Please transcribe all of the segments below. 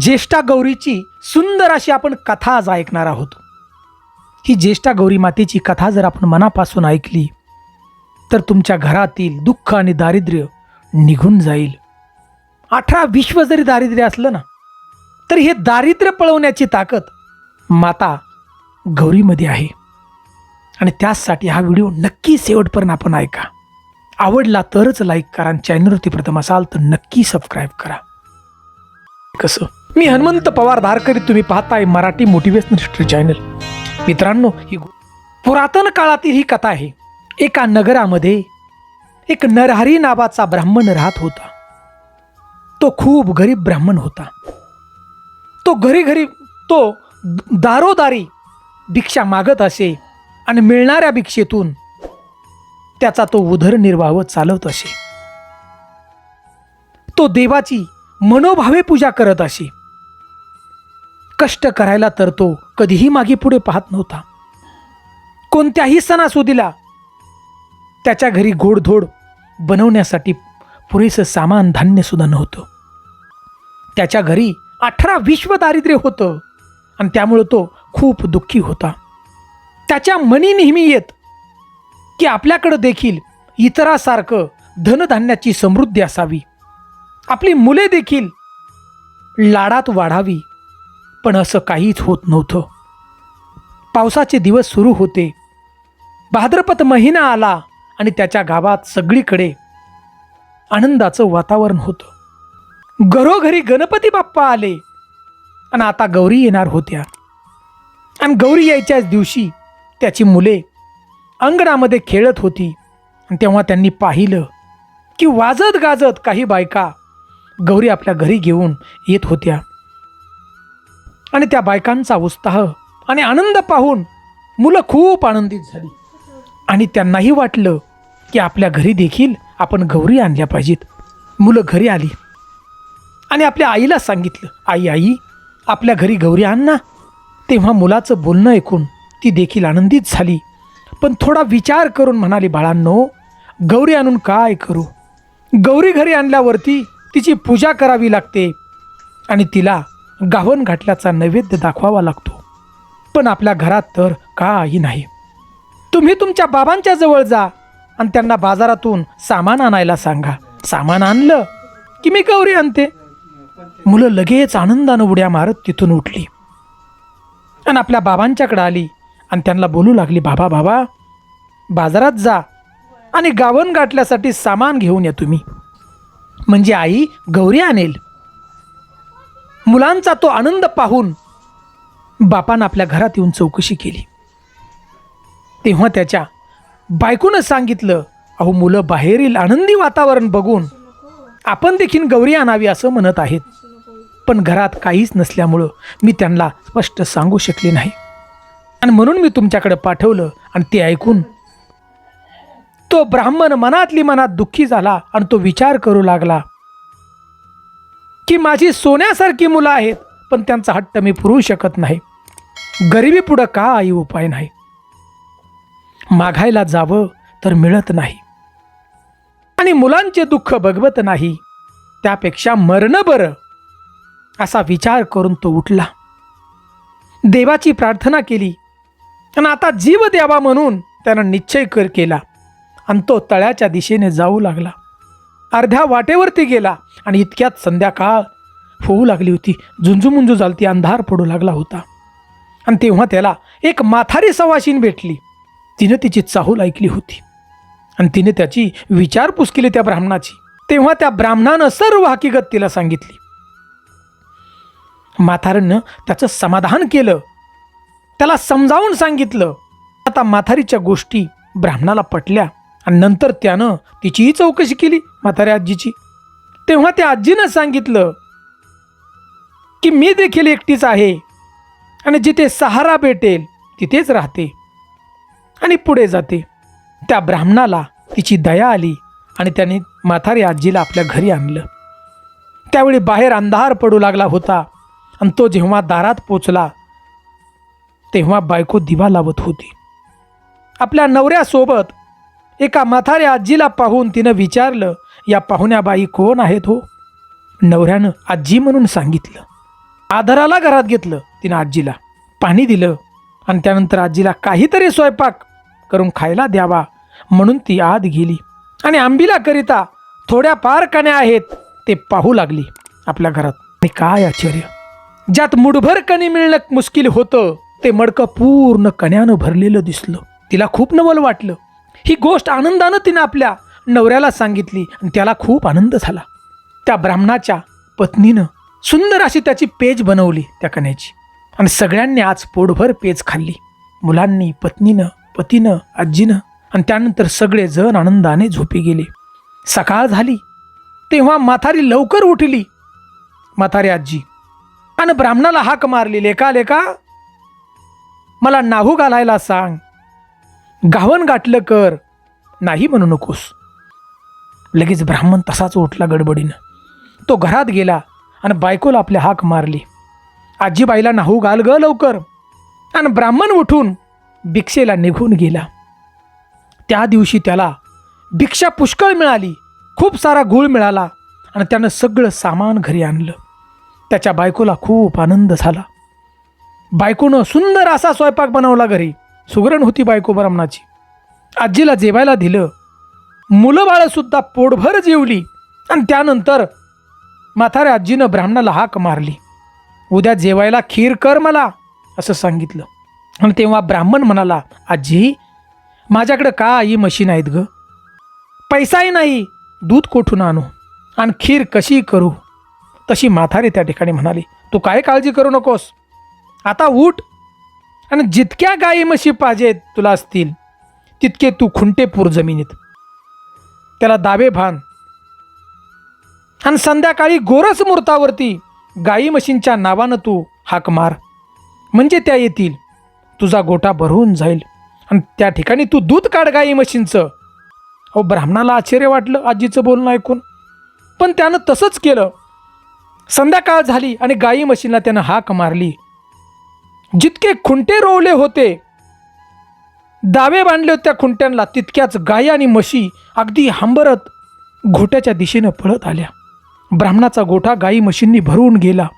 ज्येष्ठा गौरीची सुंदर अशी आपण कथा आज ऐकणार आहोत. ही ज्येष्ठा गौरी मातेची कथा जर आपण मनापासून ऐकली तर तुमच्या घरातील दुःख आणि दारिद्र्य निघून जाईल. अठरा विश्व जरी दारिद्र्य असलं ना तर हे दारिद्र्य पळवण्याची ताकद माता गौरीमध्ये आहे. आणि त्याचसाठी हा व्हिडिओ नक्की शेवटपर्यंत आपण ऐका. आवडला तरच लाईक करा आणि चॅनलवरती प्रथम असाल तर नक्की सबस्क्राईब करा. कसं? मी हनुमंत पवार धारकरी तुम्ही पाहताय मराठी मोटिवेशनल हिस्ट्री चॅनल. मित्रांनो ही पुरातन काळातील ही कथा आहे. एका नगरामध्ये एक नरहरी नावाचा ब्राह्मण राहत होता. तो खूप गरीब ब्राह्मण होता. तो घरी घरी तो दारोदारी भिक्षा मागत असे आणि मिळणाऱ्या भिक्षेतून त्याचा तो उदरनिर्वाह चालवत असे. तो देवाची मनोभावे पूजा करत असे. कष्ट करायला तर तो कधीही मागे पुढे पाहत नव्हता. कोणत्याही सणासुदीला त्याच्या घरी गोडधोड बनवण्यासाठी पुरेसं सामान धान्यसुद्धा नव्हतं. त्याच्या घरी अठरा विश्व दारिद्र्य होतं आणि त्यामुळं तो खूप दुःखी होता. त्याच्या मनी नेहमी येत की आपल्याकडं देखील इतरासारखं धनधान्याची समृद्धी असावी. आपली मुले देखील लाडात वाढावी. पण असं काहीच होत नव्हतं. पावसाचे दिवस सुरू होते. भाद्रपद महिना आला आणि त्याच्या गावात सगळीकडे आनंदाचं वातावरण होतं. घरोघरी गणपती बाप्पा आले आणि आता गौरी येणार होत्या. आणि गौरी यायच्याच दिवशी त्याची मुले अंगणामध्ये खेळत होती. आणि तेव्हा त्यांनी पाहिलं की वाजत गाजत काही बायका गौरी आपल्या घरी घेऊन येत होत्या. आणि त्या बायकांचा उत्साह आणि आनंद पाहून मुलं खूप आनंदित झाली. आणि त्यांनाही वाटलं की आपल्या घरी देखील आपण गौरी आणल्या पाहिजेत. मुलं घरी आली. आणि आपल्या आईला सांगितलं आई आई आपल्या घरी गौरी आण ना. तेव्हा मुलाचं बोलणं ऐकून ती देखील आनंदित झाली. पण थोडा विचार करून म्हणाली बाळांनो गौरी आणून काय करू? गौरी घरी आणल्यावरती तिची पूजा करावी लागते आणि तिला गावन घाटल्याचा नैवेद्य दाखवावा लागतो. पण आपल्या घरात तर काही नाही. तुम्ही तुमच्या बाबांच्या जवळ जा आणि त्यांना बाजारातून सामान आणायला सांगा. सामान आणलं की मी गौरी आणते. मुलं लगेच आनंदानं उड्या मारत तिथून उठली. आणि आपल्या बाबांच्याकडे आली आणि त्यांना बोलू लागली बाबा बाबा बाजारात जा आणि गावन गाठल्यासाठी सामान घेऊन या तुम्ही. म्हणजे आई गौरी आणेल. मुलांचा तो आनंद पाहून बापानं आपल्या घरात येऊन चौकशी केली. तेव्हा त्याच्या बायकोनं सांगितलं अहो मुलं बाहेरील आनंदी वातावरण बघून आपण देखील गौरी आणावी असं म्हणत आहेत. पण घरात काहीच नसल्यामुळं मी त्यांना स्पष्ट सांगू शकले नाही. आणि म्हणून मी तुमच्याकडे पाठवलं आणि ते ऐकून तो ब्राह्मण मनातली मनात दुःखी झाला आणि तो विचार करू लागला. की माझी सोन्यासारखी मुलं आहेत पण त्यांचा हट्ट मी पुरवू शकत नाही. गरिबी पुढं का आई उपाय नाही? मागायला जावं तर मिळत नाही. आणि मुलांचे दुःख बघवत नाही त्यापेक्षा मरणं बरं असा विचार करून तो उठला. देवाची प्रार्थना केली आणि आता जीव द्यावा म्हणून त्यानं निश्चय कर केला आणि तो तळ्याच्या दिशेने जाऊ लागला. अर्ध्या वाटेवरती गेला आणि इतक्यात संध्याकाळ होऊ लागली होती. झुंजूमुंजू झालती अंधार पडू लागला होता. आणि तेव्हा त्याला एक माथारी सवाशीन भेटली. तिनं तिची चाहूल ऐकली होती. आणि तिने त्याची विचारपूस केली त्या ब्राह्मणाची. तेव्हा त्या ब्राह्मणानं सर्व हकीकत तिला सांगितली. म्हातारीनं त्याचं समाधान केलं. त्याला समजावून सांगितलं. आता माथारीच्या गोष्टी ब्राह्मणाला पटल्या आणि नंतर त्यानं तिचीही चौकशी केली. म्हाताऱ्या आजीची. तेव्हा त्या आजीनं सांगितलं की मी देखील एकटीच आहे आणि जिथे सहारा भेटेल तिथेच राहते आणि पुढे जाते. त्या ब्राह्मणाला तिची दया आली आणि त्याने म्हातारी आजीला आपल्या घरी आणलं. त्यावेळी बाहेर अंधार पडू लागला होता आणि तो जेव्हा दारात पोचला तेव्हा बायको दिवा लावत होती. आपल्या नवऱ्यासोबत एका म्हाताऱ्या आजीला पाहून तिनं विचारलं या पाहुण्याबाई कोण आहेत हो? नवऱ्यानं आजी म्हणून सांगितलं. आदराला घरात घेतलं तिनं आजीला. पाणी दिलं आणि त्यानंतर आजीला काहीतरी स्वयंपाक करून खायला द्यावा म्हणून ती आत गेली. आणि आंबीला करिता थोड्या फार कण्या आहेत ते पाहू लागली आपल्या घरात. आणि काय आश्चर्य. ज्यात मुठभर कणी मिळणं मुश्किल होतं ते मडकं पूर्ण कण्यानं भरलेलं दिसलं. तिला खूप नवल वाटलं. ही गोष्ट आनंदानं तिनं आपल्या नवऱ्याला सांगितली आणि त्याला खूप आनंद झाला. त्या ब्राह्मणाच्या पत्नीनं सुंदर अशी त्याची पेज बनवली त्या कण्याची आणि सगळ्यांनी आज पोटभर पेज खाल्ली. मुलांनी पत्नीनं पतीनं आजीनं आणि त्यानंतर सगळे जण आनंदाने झोपी गेले. सकाळ झाली. तेव्हा म्हातारी लवकर उठली. म्हातारी आजी आणि ब्राह्मणाला हाक मारली लेका लेका. मला नाहू घालायला सांग. गावन गाठलं कर. नाही म्हणू नकोस. लगेच ब्राह्मण तसाच उठला गडबडीनं. तो घरात गेला आणि बायकोला आपल्या हाक मारली. आजीबाईला नाहू घाल ग लवकर. आणि ब्राह्मण उठून भिक्षेला निघून गेला. त्या दिवशी त्याला भिक्षा पुष्कळ मिळाली. खूप सारा गुळ मिळाला आणि त्यानं सगळं सामान घरी आणलं. त्याच्या बायकोला खूप आनंद झाला. बायकोनं सुंदर असा स्वयंपाक बनवला घरी. सुगरण होती बायको ब्राह्मणाची. आजीला जेवायला दिलं. मुलं बाळंसुद्धा पोटभर जेवली आणि त्यानंतर म्हाताऱ्या आजीनं ब्राह्मणाला हाक मारली. उद्या जेवायला खीर कर मला असं सांगितलं. आणि तेव्हा ब्राह्मण म्हणाला आजी माझ्याकडं का आई मशीन आहेत ग? पैसाही नाही दूध कोठून आणू? आणि खीर कशी करू? तशी माथारी त्या ठिकाणी म्हणाली तू काय काळजी करू नकोस. आता उठ आणि जितक्या गाई म्हशी पाहिजेत तुला असतील तितके तू खुंटे पूर जमिनीत. त्याला दावे भान. आणि संध्याकाळी गोरस मुहूर्तावरती गाई म्हशींच्या नावानं तू हाक मार. म्हणजे त्या येतील. तुझा गोटा भरवून जाईल. आणि त्या ठिकाणी तू दूध काढ गाई म्हशींचं. अहो ब्राह्मणाला आश्चर्य वाटलं आजीचं बोलणं ऐकून. पण त्यानं तसंच केलं. संध्याकाळ झाली आणि गाई म्हशींना त्यानं हाक मारली. जितके खुंटे रोवले होते दावे बांधले होत्या त्या खुंट्यांना तितक्याच गायी आणि म्हशी अगदी हंबरत घोट्याच्या दिशेनं पळत आल्या. ब्राह्मणाचा गोठा गाई म्हशींनी भरून गेला.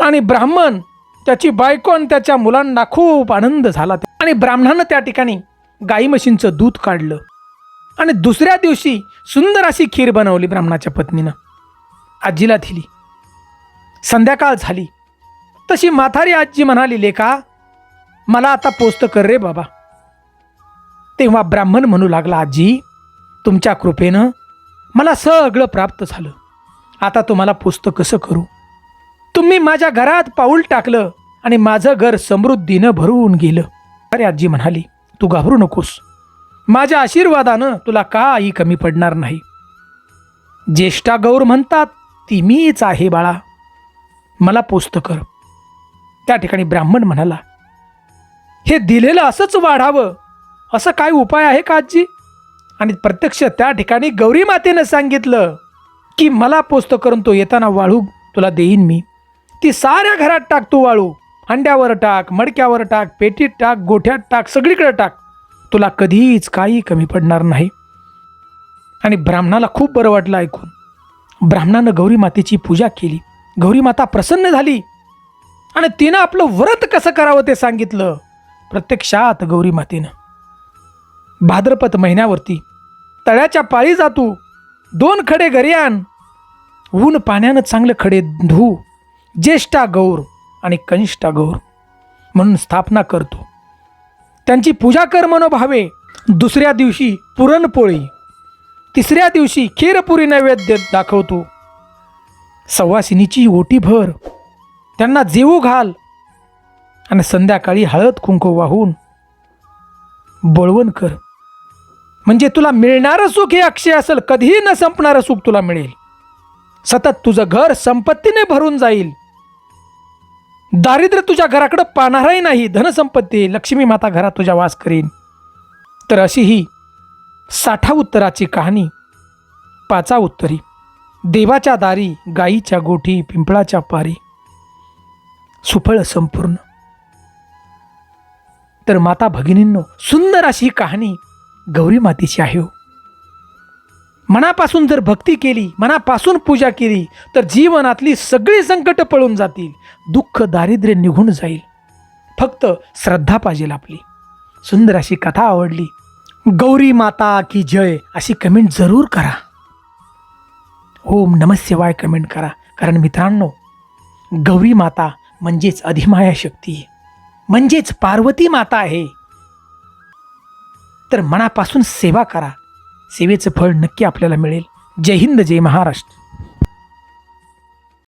आणि ब्राह्मण त्याची बायको आणि त्याच्या मुलांना खूप आनंद झाला. आणि ब्राह्मणानं त्या ठिकाणी गाई म्हशींचं दूध काढलं. आणि दुसऱ्या दिवशी सुंदर अशी खीर बनवली ब्राह्मणाच्या पत्नीनं. आजीला दिली. संध्याकाळ झाली. तशी माथारी आजी म्हणाली लेका मला आता पोस्त कर रे बाबा. तेव्हा ब्राह्मण म्हणू लागला आजी तुमच्या कृपेनं मला सगळं प्राप्त झालं. आता तुम्हाला पोस्त कसं करू? तुम्ही माझ्या घरात पाऊल टाकलं आणि माझं घर समृद्धीनं भरून गेलं. अरे आजी म्हणाली तू घाबरू नकोस. माझ्या आशीर्वादानं तुला काही कमी पडणार नाही. ज्येष्ठा गौर म्हणतात ती मीच आहे बाळा. मला पोस्त कर. त्या ठिकाणी ब्राह्मण म्हणाला हे दिलेलं असंच वाढावं. असं काय उपाय आहे का आजी? आणि प्रत्यक्ष त्या ठिकाणी गौरी मातेनं सांगितलं की मला पोस्त करून तो येताना वाळू तुला देईन मी. ती साऱ्या घरात टाक तू वाळू. अंड्यावर टाक मडक्यावर टाक पेटीत टाक गोठ्यात टाक सगळीकडे टाक. तुला कधीच काही कमी पडणार नाही. आणि ब्राह्मणाला खूप बरं वाटलं ऐकून. ब्राह्मणानं गौरी मातेची पूजा केली. गौरी माता प्रसन्न झाली. आणि तिनं आपलं व्रत कसं करावं ते सांगितलं. प्रत्यक्षात गौरी मातेनं. भाद्रपद महिन्यावरती. तळ्याच्या पाळी जातू दोन खडे घरी आण. ऊन पाण्यानं चांगलं खडे धू. ज्येष्ठा गौर आणि कनिष्ठा गौर म्हणून स्थापना करतो त्यांची पूजा कर मनोभावे. दुसऱ्या दिवशी पुरणपोळी. तिसऱ्या दिवशी खीरपुरी नैवेद्य दाखवतो सवासिनीची ओटी भर. त्यांना जेवू घाल. आणि संध्याकाळी हळद कुंकू वाहून बळवण कर. म्हणजे तुला मिळणारं सुख हे अक्षय असेल कधीही न संपणारं सुख तुला मिळेल. सतत तुझं घर संपत्तीने भरून जाईल. दारिद्र्य तुझ्या घराकडं पाहणारही नाही धनसंपत्ती लक्ष्मी माता घरात तुझ्या वास करीन. तर अशी ही साठा उत्तराची कहाणी पाचा उत्तरी. देवाच्या दारी गाईच्या गोठी पिंपळाच्या पारी. सुफळ संपूर्ण. तर माता भगिनींनो सुंदर अशी कहाणी गौरी मातेची आहे हो. मनापासून जर भक्ती केली मनापासून पूजा केली तर जीवनातली सगळी संकट पळून जातील दुःख दारिद्र्य निघून जाईल. फक्त श्रद्धा पाहिजे आपली. सुंदर अशी कथा आवडली. गौरी माता की जय अशी कमेंट जरूर करा. ओम नम कमेंट करा. कारण मित्रांनो गौरी माता म्हणजेच अधिमाया शक्ती. म्हणजेच पार्वती माता आहे. तर मनापासून सेवा करा. सेवेचं फळ नक्की आपल्याला मिळेल. जय हिंद जय महाराष्ट्र.